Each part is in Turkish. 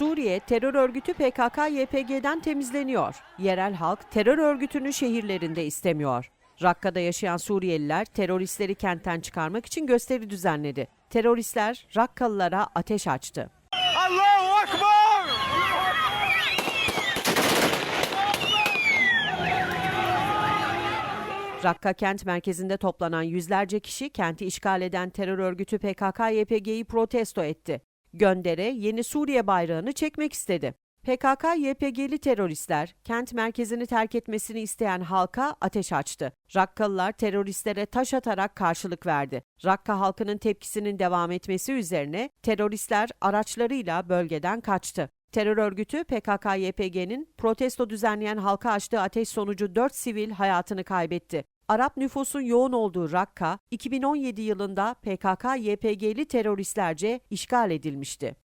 Suriye terör örgütü PKK-YPG'den temizleniyor. Yerel halk terör örgütünü şehirlerinde istemiyor. Rakka'da yaşayan Suriyeliler teröristleri kentten çıkarmak için gösteri düzenledi. Teröristler Rakkalılara ateş açtı. Allahu Ekber! Rakka kent merkezinde toplanan yüzlerce kişi kenti işgal eden terör örgütü PKK-YPG'yi protesto etti. Göndere yeni Suriye bayrağını çekmek istedi. PKK-YPG'li teröristler kent merkezini terk etmesini isteyen halka ateş açtı. Rakkalılar teröristlere taş atarak karşılık verdi. Rakka halkının tepkisinin devam etmesi üzerine teröristler araçlarıyla bölgeden kaçtı. Terör örgütü PKK-YPG'nin protesto düzenleyen halka açtığı ateş sonucu 4 sivil hayatını kaybetti. Arap nüfusun yoğun olduğu Rakka, 2017 yılında PKK-YPG'li teröristlerce işgal edilmişti.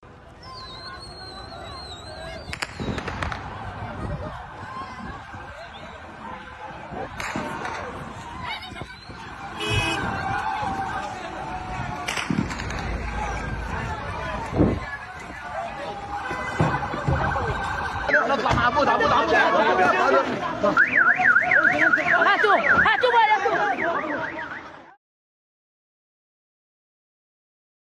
هاتوا هاتوا بالكم